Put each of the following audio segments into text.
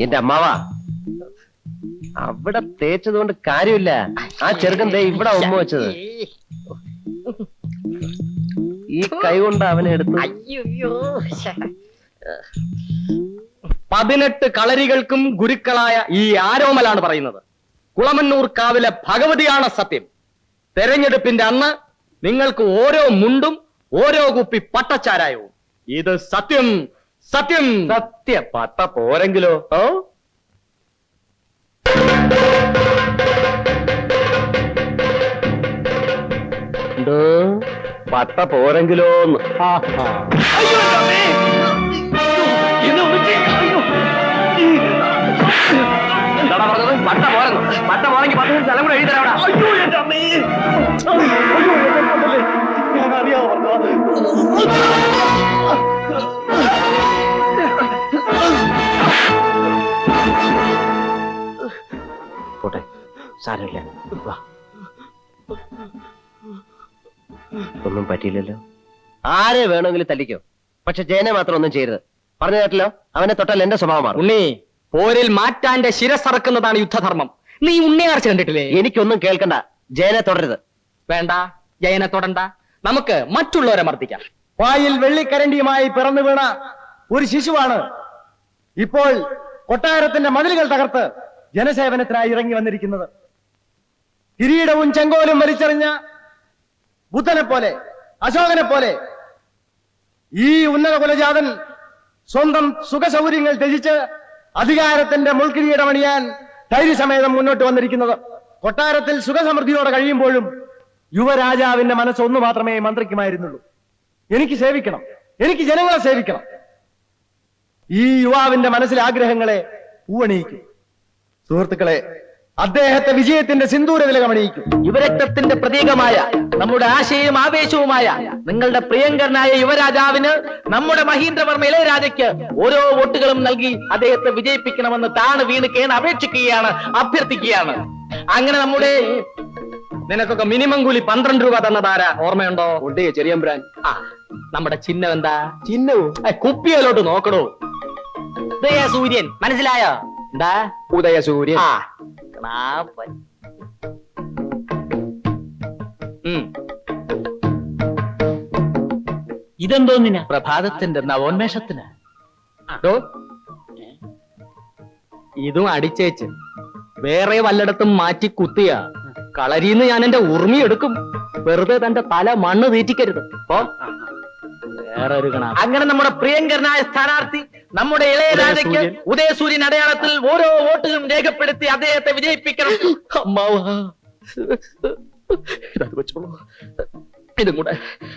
എന്റെ അമ്മാവാ. അവിടെ തേച്ചത് കൊണ്ട് കാര്യമില്ല. ആ ചെറുക്കൻ ദേ ഇവിടെ ഉമ്മ വെച്ചത്. ഈ കൈ കൊണ്ട് അവനെ എടുത്തു. പതിനെട്ട് കളരികൾക്കും ഗുരുക്കളായ ഈ ആരോമലാണ് പറയുന്നത്. കുളമന്നൂർ കാവിലെ ഭഗവതിയാണ് സത്യം. തെരഞ്ഞെടുപ്പിന്റെ അന്ന് നിങ്ങൾക്ക് ഓരോ മുണ്ടും ഓരോ കുപ്പി പട്ടച്ചാരായവും. ഇത് സത്യം സത്യം. സത്യ. പട്ട പോരെങ്കിലോ? ഓ? പട്ട പോരെങ്കിലോന്ന്. എന്താടാ പറഞ്ഞത്? പട്ട പോരെന്ന്. പട്ട പോരെങ്കിൽ പത്ത് സ്ഥലം കൂടെ എഴുതി തരാടാ പോട്ടെ സാരമില്ല. വാ. ഒന്നും പറ്റിയില്ലല്ലോ. ആരെ വേണമെങ്കിലും തല്ലിക്കോ. പക്ഷെ ജയനെ മാത്രം ഒന്നും ചെയ്യരുത്. പറഞ്ഞു കേട്ടല്ലോ? അവനെ തൊട്ടാൽ എന്റെ സ്വഭാവമാണ് ഉണ്ണി പോരിൽ മാറ്റാന്റെ ശിരസറക്കുന്നതാണ് യുദ്ധധർമ്മം. നീ ഉണ്ണിയാർച്ച കണ്ടിട്ടില്ലേ? എനിക്കൊന്നും കേൾക്കണ്ട. ജയനെ തുടരുത്. വേണ്ട ജയനെ തൊടണ്ട. നമുക്ക് മറ്റുള്ളവരെ മർദ്ദിക്കാം. വായിൽ വെള്ളിക്കരണ്ടിയുമായി പിറന്നു വീണ ഒരു ശിശുവാണ്. ഇപ്പോൾ കൊട്ടാരത്തിന്റെ മതിലുകൾ തകർത്ത് ജനസേവനത്തിനായി ഇറങ്ങി വന്നിരിക്കുന്നത്. കിരീടവും ചെങ്കോലും വലിച്ചെറിഞ്ഞ ബുദ്ധനെ പോലെ അശോകനെ പോലെ ഈ ഉന്നത കുലജാതൻ സ്വന്തം സുഖസൗകര്യങ്ങൾ ത്യജിച്ച് അധികാരത്തിന്റെ മുൾക്കിരീടമണിയാൻ ധൈര്യസമേതം മുന്നോട്ട് വന്നിരിക്കുന്നത്. കൊട്ടാരത്തിൽ സുഖസമൃദ്ധിയോടെ കഴിയുമ്പോഴും യുവരാജാവിന്റെ മനസ്സൊന്നു മാത്രമേ മന്ത്രിക്കുമായിരുന്നുള്ളൂ. എനിക്ക് സേവിക്കണം. എനിക്ക് ജനങ്ങളെ സേവിക്കണം. ഈ യുവാവിന്റെ മനസ്സിലെ ആഗ്രഹങ്ങളെ പൂവണിയിക്കും. സുഹൃത്തുക്കളെ അദ്ദേഹത്തെ വിജയത്തിന്റെ സിന്ദൂര വിലകമണിയിക്കും യുവരക്തത്തിന്റെ പ്രതീകമായ നമ്മുടെ ആശയവും ആവേശവുമായ നിങ്ങളുടെ പ്രിയങ്കരനായ യുവരാജാവിന് നമ്മുടെ മഹീന്ദ്രവർമ്മ ഇളയരാജയ്ക്ക് ഓരോ വോട്ടുകളും നൽകി അദ്ദേഹത്തെ വിജയിപ്പിക്കണമെന്ന് താണ് വീണ് കേണ് അപേക്ഷിക്കുകയാണ് അഭ്യർത്ഥിക്കുകയാണ്. അങ്ങനെ നമ്മുടെ നിനക്കൊക്കെ മിനിമം കൂലി പന്ത്രണ്ട് രൂപ തന്നതാരാ? ഓർമ്മയുണ്ടോ? ഉണ്ടേ ചെറിയമ്പ്രാൻ. ആ നമ്മുടെ ചിഹ്നം എന്താ? ചിഹ്നവും കുപ്പിയിലോട്ട് നോക്കണോ സൂര്യൻ മനസ്സിലായോ? എന്താ? ഉദയസൂര്യൻ. ആ ക്ലാപ്പൻ. ഉം. ഇതെന്തോന്നിനാ? പ്രഭാതത്തിന്റെ നവോന്മേഷത്തിന്. ഇതും അടിച്ചേച്ച്. വേറെ വല്ലയിടത്തും മാറ്റി കുത്തിയ കളരിന്ന് ഞാൻ എന്റെ ഉർമി എടുക്കും. വെറുതെ തന്റെ തല മണ്ണ് തീറ്റിക്കരുത്. ഓ വേറെ ഒരു കണ അങ്ങനെ നമ്മുടെ പ്രിയങ്കരനായ സ്ഥാനാർത്ഥി നമ്മുടെ ഇളയരാജയ്ക്ക് ഉദയസൂര്യൻ അടയാളത്തിൽ ഓരോ വോട്ടുകളും രേഖപ്പെടുത്തി അദ്ദേഹത്തെ വിജയിപ്പിക്കണം. അമ്മാവാ. ഇതത് വെച്ചോളൂ ഇതും കൂടെ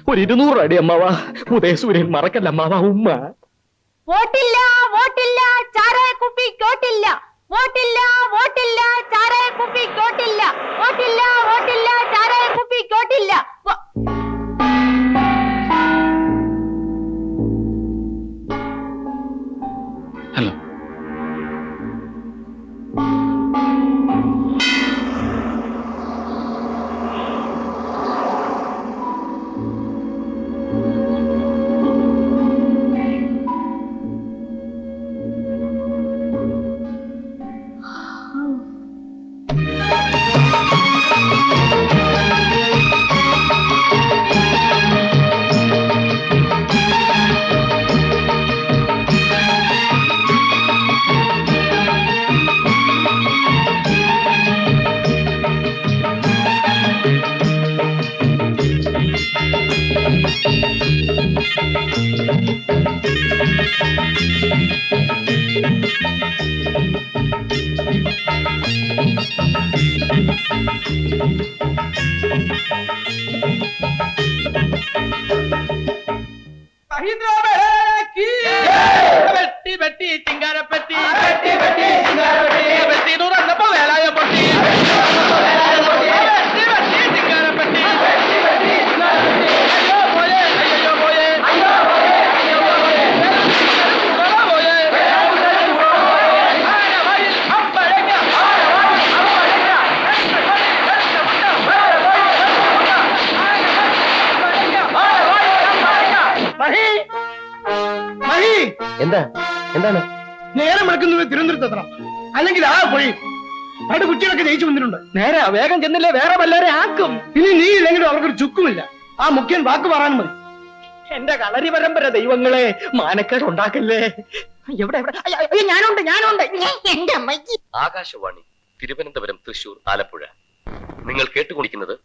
ഒരു ഇരുന്നൂറ് അടി അമ്മാവാ. ഉദയസൂര്യൻ മറക്കല്ല അമ്മാവ ഉമ്മ. വോട്ടില്ല വോട്ടില്ല ചാരായ കുപ്പി കോട്ടില്ല. വോട്ടില്ല വോട്ടില്ല എന്താ? എന്താണ്? നേരം വെളുക്കുന്നത് തിരുവനന്തപുരത്ത് എത്തണം അല്ലെങ്കിൽ ആ പോയി. അവിടെ കുട്ടികളൊക്കെ ജയിച്ചു വന്നിട്ടുണ്ട്. നേരെ വേഗം ചെന്നില്ലേ വേറെ വല്ലവരെ ആക്കും. ഇനി നീ ഇല്ലെങ്കിലും അവർക്കൊരു ചുക്കുമില്ല. ആ മുഖ്യൻ വാക്ക് പറയാനും മതി. എന്റെ കളരി പരമ്പര ദൈവങ്ങളെ മാനക്കേട് ഉണ്ടാക്കല്ലേ? എവിടെ എവിടെ? ഞാനുണ്ട് ഞാനുണ്ട്. എന്റെ അമ്മയ്ക്ക്. ആകാശവാണി തിരുവനന്തപുരം തൃശൂർ ആലപ്പുഴ. നിങ്ങൾ കേട്ടുകൊണ്ടിരിക്കുന്നത്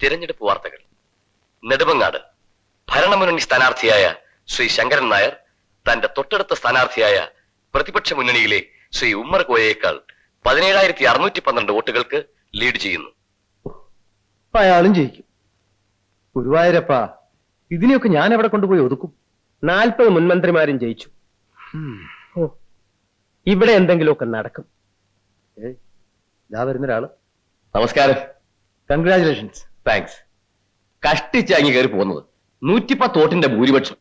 തിരഞ്ഞെടുപ്പ് വാർത്തകൾ. നെടുമങ്ങാട് ഭരണമുന്നണി സ്ഥാനാർത്ഥിയായ ശ്രീ ശങ്കരൻ നായർ തന്റെ തൊട്ടടുത്ത സ്ഥാനാർത്ഥിയായ പ്രതിപക്ഷ മുന്നണിയിലെ ശ്രീ ഉമ്മർ കോയയേക്കാൾ പതിനേഴായിരത്തി അറുന്നൂറ്റി പന്ത്രണ്ട് വോട്ടുകൾക്ക് ലീഡ് ചെയ്യുന്നു. അയാളും ജയിക്കും. ഗുരുവായൂരപ്പ ഇതിനെയൊക്കെ ഞാൻ എവിടെ കൊണ്ടുപോയി ഒതുക്കും? നാൽപ്പത് മുൻമന്ത്രിമാരും ജയിച്ചു. ഓ ഇവിടെ എന്തെങ്കിലുമൊക്കെ നടക്കും. ഇതാ വരുന്നൊരാൾ. നമസ്കാരം. കൺഗ്രാചുലേഷൻസ് താങ്ക്സ് കഷ്ടിച്ച് അങ്ങ് കയറി പോകുന്നത് നൂറ്റിപ്പത്തോട്ടിന്റെ ഭൂരിപക്ഷം.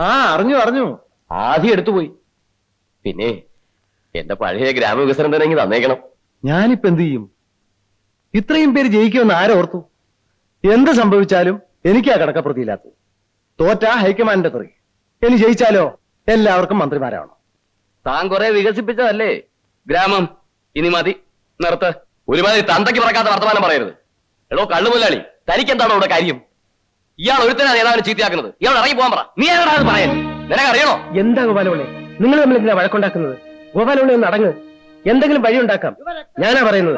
ആ അറിഞ്ഞു അറിഞ്ഞു. ആദ്യം എടുത്തുപോയി പിന്നെ എന്റെ പഴയ ഗ്രാമവികസനം തന്നെ തന്നേക്കണം. ഞാനിപ്പോ എന്ത് ചെയ്യും? ഇത്രയും പേര് ജയിക്കുമെന്ന് ആരോർത്തു എന്ത് സംഭവിച്ചാലും എനിക്കാ കടക്കപ്രതിയില്ലാത്തത് തോറ്റ ഹൈക്കമാൻഡിന്റെ തെറി. ഇനി ജയിച്ചാലോ എല്ലാവർക്കും മന്ത്രിമാരാണ് താൻ കുറെ വികസിപ്പിച്ചതല്ലേ? ഗ്രാമം ഇനി മതി. നിർത്ത്. ഒരുമാതിരി തന്തയ്ക്ക് പറക്കാത്ത വർത്തമാനം പറയരുത്. എടോ കള്ളുമുല്ലാളി തനിക്ക് എന്താണ് ഇവിടെ കാര്യം? ഇയാൾ ഒരുത്തനാണ് നേതാവിനെ ചീത്തയാക്കുന്നത്. ഇയാൾ ഇറങ്ങി പോകാൻ പറ. നീ എവിടാ അത് പറയാൻ? നിനക്കറിയണോ? എന്താ ഗോപാലോളെ നിങ്ങൾ തമ്മിൽ എന്തിനാ വഴക്കുണ്ടാക്കുന്നത്? ഗോപാലോളെ ഒന്ന് അടങ്ങ്. എന്തെങ്കിലും വഴി ഉണ്ടാക്കാം ഞാനാ പറയുന്നത്.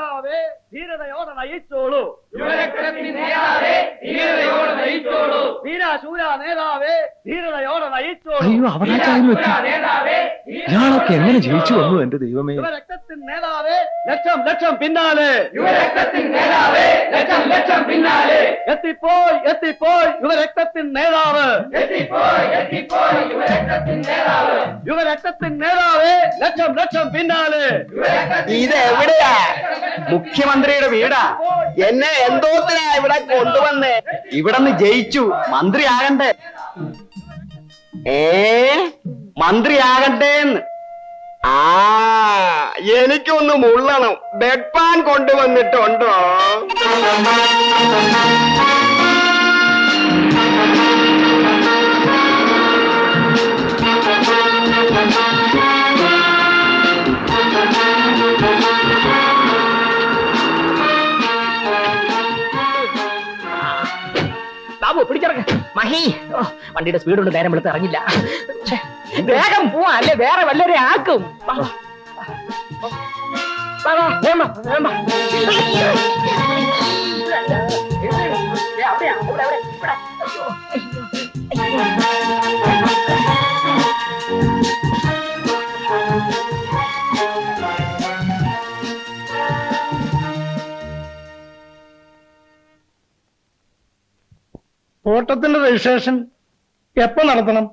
അയ്യോ അവകാശം ഇയാളൊക്കെ എങ്ങനെ ജയിച്ചു വന്നു എന്റെ ദൈവമേ? ലക്ഷം ലക്ഷം പിന്നാലെ. ലക്ഷം ലക്ഷം പിന്നാലെ. എത്തിപ്പോയി എത്തിപ്പോയി യുവരക്തത്തിൻ നേതാവ്. യുവരക്തത്തിൻ നേതാവ്. ലക്ഷം ലക്ഷം പിന്നാലെ. ഇത് എവിടെയാ മുഖ്യമന്ത്രിയുടെ വീടാ. എന്നെ എന്തോത്തിനാ ഇവിടെ കൊണ്ടുവന്നേ? ഇവിടെ നിന്ന് ജയിച്ചു. മന്ത്രിയാകണ്ടേ ഏ? മന്ത്രി ആകണ്ടേന്ന്. ആ എനിക്കൊന്ന് മുള്ളണം. ബെഡ്പാൻ കൊണ്ടുവന്നിട്ടുണ്ടോ? മഹി. വണ്ടിയുടെ സ്പീഡ് കൊണ്ട് നേരം വെളുത്ത് ഇറങ്ങില്ല. വേഗം പോവാ അല്ലെ? വേറെ വല്ലരെ ആക്കും. അവിടെയാ, അവിടെ, അവിടെ, ഓട്ടത്തിന്റെ രജിസ്ട്രേഷൻ എപ്പോ നടത്തണം?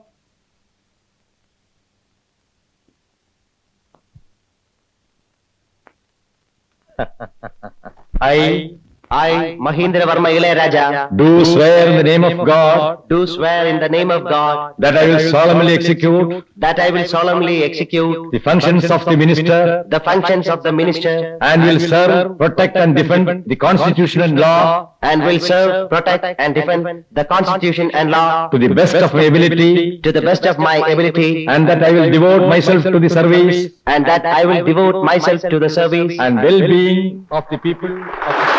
I, Mahindra Mahindravarma Ilayaraja, Do swear in the name of God do swear in the name of God that I will solemnly execute that I will solemnly execute the functions of the minister the functions of the minister and will serve, protect and defend the constitution and law and will serve, protect and defend the constitution and law to the best of my ability to the best of my ability and that I will devote myself to the service and that I will devote myself to the service and well-being of the people. of ഇനി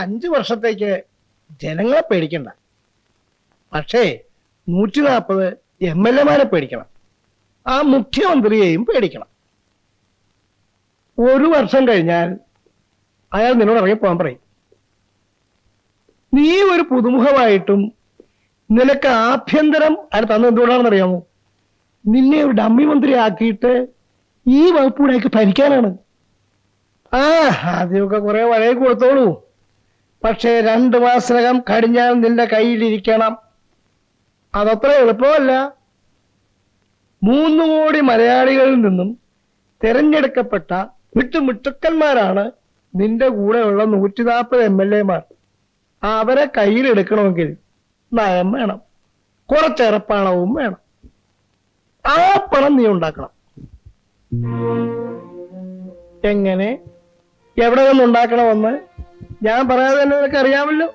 അഞ്ചു വർഷത്തേക്ക് ജനങ്ങളെ പേടിക്കണ്ട. പക്ഷേ നൂറ്റി നാൽപ്പത് M L എമാരെ പേടിക്കണം. ആ മുഖ്യമന്ത്രിയെയും പേടിക്കണം. ഒരു വർഷം കഴിഞ്ഞാൽ അയാൾ നിന്നോട് ഇറങ്ങി പോകാൻ പറയും. നീ ഒരു പുതുമുഖമായിട്ടും നിനക്ക് ആഭ്യന്തരം അയാൾ തന്നത് എന്തുകൊണ്ടാണെന്ന് അറിയാമോ നിന്നെ ഒരു ഡമ്മി മന്ത്രി ആക്കിയിട്ട് ഈ വകുപ്പൂടാക്കി ഭരിക്കാനാണ്. ആ ആദ്യമൊക്കെ കുറെ വഴയെ കൊടുത്തോളൂ. പക്ഷേ രണ്ട് മാസത്തിനകം കടിഞ്ഞാൽ നിന്റെ കയ്യിലിരിക്കണം. അതത്ര എളുപ്പമല്ല. മൂന്ന് കോടി മലയാളികളിൽ നിന്നും തിരഞ്ഞെടുക്കപ്പെട്ട വിട്ടുമിട്ടുക്കന്മാരാണ് നിന്റെ കൂടെയുള്ള നൂറ്റി നാൽപ്പത് എം എൽ എമാർ. അവരെ കയ്യിലെടുക്കണമെങ്കിൽ നയം വേണം. കുറച്ചേറെ പണവും വേണം. ആ പണം നീ ഉണ്ടാക്കണം. എങ്ങനെ? എവിടെ നിന്ന് ഉണ്ടാക്കണമെന്ന്? ഞാൻ പറയാതെ തന്നെ നിനക്ക് അറിയാമല്ലോ.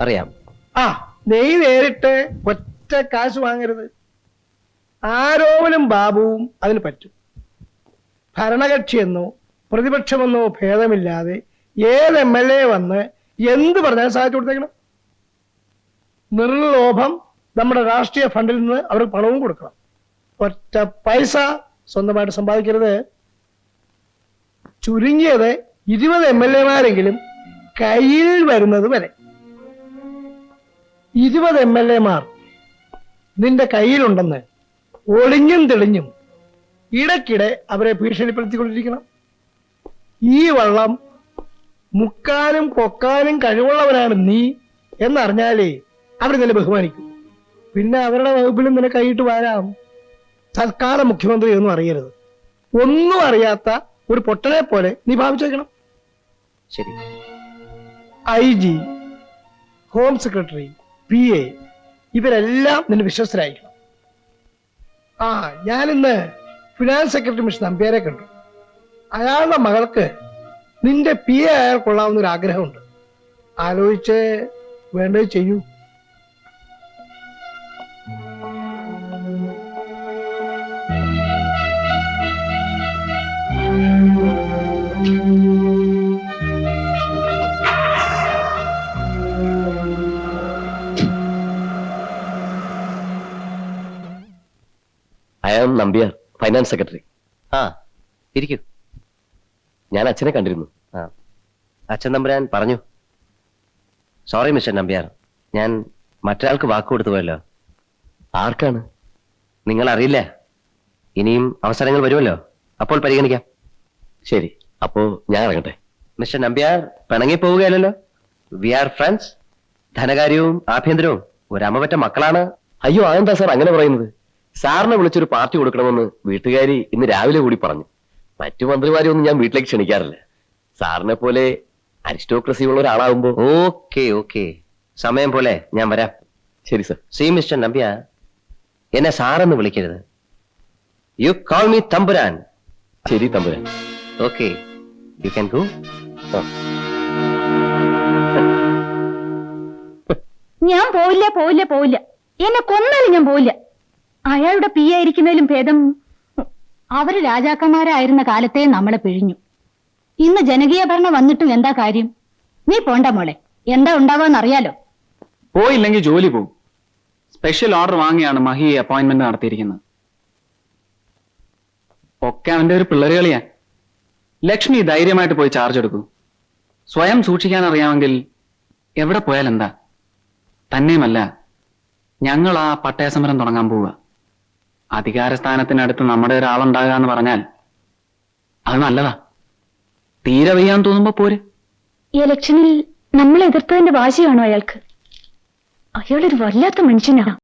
അറിയാം. ആ നീ നേരിട്ട് ഒറ്റ കാശ് വാങ്ങരുത്. ആരോവലും ബാബുവും അതിന് പറ്റും. ഭരണകക്ഷിയെന്നോ പ്രതിപക്ഷമെന്നോ ഭേദമില്ലാതെ ഏത് എം എൽ എ വന്ന് എന്ത് പറഞ്ഞാൽ സാധിച്ചു കൊടുത്തേക്കണം. നിർലോഭം നമ്മുടെ രാഷ്ട്രീയ ഫണ്ടിൽ നിന്ന് അവർക്ക് പണവും കൊടുക്കണം. ഒറ്റ പൈസ സ്വന്തമായിട്ട് സമ്പാദിക്കരുത്. ചുരുങ്ങിയത് ഇരുപത് എം എൽ എമാരെങ്കിലും കയ്യിൽ വരുന്നത് വരെ. ഇരുപത് എം എൽ എമാർ നിന്റെ കയ്യിലുണ്ടെന്ന് ഒളിഞ്ഞും തെളിഞ്ഞും ഇടയ്ക്കിടെ അവരെ ഭീഷണിപ്പെടുത്തിക്കൊണ്ടിരിക്കണം. ഈ വള്ളം മുക്കാനും കൊക്കാനും കഴിവുള്ളവനാണ് നീ എന്നറിഞ്ഞാലേ അവർ നിന്നെ ബഹുമാനിക്കും. പിന്നെ അവരുടെ വകുപ്പിലും നിന്നെ കൈയിട്ട് വരാം. തൽക്കാല മുഖ്യമന്ത്രി ഒന്നും അറിയരുത്. ഒന്നും അറിയാത്ത ഒരു പൊട്ടനെ പോലെ നീ ഭാവിച്ചേക്കണം. ശരി. I G home secretary P A ഇവരെല്ലാം നിന്റെ വിശ്വസ്തരായിരിക്കണം. ആ ഞാനിന്ന് ഫിനാൻസ് സെക്രട്ടറി മിസ്റ്റർ നമ്പ്യാരെ കണ്ടു അയാളുടെ മകൾക്ക് നിന്റെ പി എ അയാൾ കൊള്ളാവുന്ന ഒരു ആഗ്രഹമുണ്ട്. ആലോചിച്ച് വേണ്ടത് ചെയ്യൂ. I am Nambiar finance secretary ആ ഇരിക്കൂ. ഞാൻ അച്ഛനെ കണ്ടിരുന്നു. ആ അച്ഛൻ നമ്പുരാൻ പറഞ്ഞു. Sorry mister Nambiar. ഞാൻ മറ്റൊരാൾക്ക് വാക്ക് കൊടുത്തു പോയല്ലോ. ആർക്കാണ്? നിങ്ങൾ അറിയില്ല ഇനിയും അവസരങ്ങൾ വരുമല്ലോ. അപ്പോൾ പരിഗണിക്കാം. ശരി അപ്പോ ഞാൻ ഇറങ്ങട്ടെ. മിസ്റ്റർ നമ്പ്യാർ പിണങ്ങി പോവുകയല്ലോ വി ആർ ഫ്രണ്ട്സ് ധനകാര്യവും ആഭ്യന്തരവും. ഒരമ്മപറ്റ മക്കളാണ്. അയ്യോ അതെന്താ സാർ അങ്ങനെ പറയുന്നത്? സാറിനെ വിളിച്ചൊരു പാർട്ടി കൊടുക്കണമെന്ന് വീട്ടുകാരി ഇന്ന് രാവിലെ കൂടി പറഞ്ഞു. മറ്റു മന്ത്രിമാരെ ഒന്നും ഞാൻ വീട്ടിലേക്ക് ക്ഷണിക്കാറില്ല. സാറിനെ പോലെ അരിസ്റ്റോക്രസി ഉള്ള ഒരാളാവുമ്പോ ഓക്കെ ഓക്കെ. സമയം പോലെ ഞാൻ വരാം. ശരി സർ. സി മിസ്റ്റർ നമ്പ്യ എന്നെ സാറെന്ന് വിളിക്കരുത്. യു കോൾ മീ തമ്പുരാൻ. ശരി തമ്പുരാൻ. ഓക്കെ. യു ക്യാൻ ഗോ ഞാൻ പോവില്ല പോവില്ല പോവില്ല. എന്നെ കൊന്നാലും ഞാൻ പോവില്ല. അയാളുടെ പി ആയിരിക്കുന്നതിലും ഭേദം അവർ രാജാക്കന്മാരായിരുന്ന കാലത്തെ നമ്മളെ പിഴിഞ്ഞു. ഇന്ന് ജനകീയ ഭരണം വന്നിട്ടും എന്താ കാര്യം? നീ പോണ്ട മോളെ. എന്താ ഉണ്ടാവാന്ന് അറിയാലോ പോയില്ലെങ്കിൽ ജോലി പോകും സ്പെഷ്യൽ ഓർഡർ വാങ്ങിയാണ് മഹി അപ്പോയിന്റ്മെന്റ് നടത്തിയിരിക്കുന്നത്. ഒക്കെ അവന്റെ ഒരു പിള്ളേരുകളിയാ. ലക്ഷ്മി ധൈര്യമായിട്ട് പോയി ചാർജ് എടുക്കൂ. സ്വയം സൂക്ഷിക്കാൻ അറിയാമെങ്കിൽ എവിടെ പോയാൽ എന്താ തന്നെയുമല്ല ഞങ്ങൾ ആ പട്ടയ സമരം തുടങ്ങാൻ പോവുക. അധികാരസ്ഥാനത്തിനടുത്ത് നമ്മുടെ ഒരാളുണ്ടാകുക എന്ന് പറഞ്ഞാൽ അത് നല്ലതാ. തീരെ വയ്യാന്ന് തോന്നുമ്പോ പോരെ. ഇലക്ഷനിൽ നമ്മളെ എതിർത്തതിന്റെ വാശിയാണോ അയാൾക്ക്? അയാളൊരു വല്ലാത്ത മനുഷ്യനാണ്.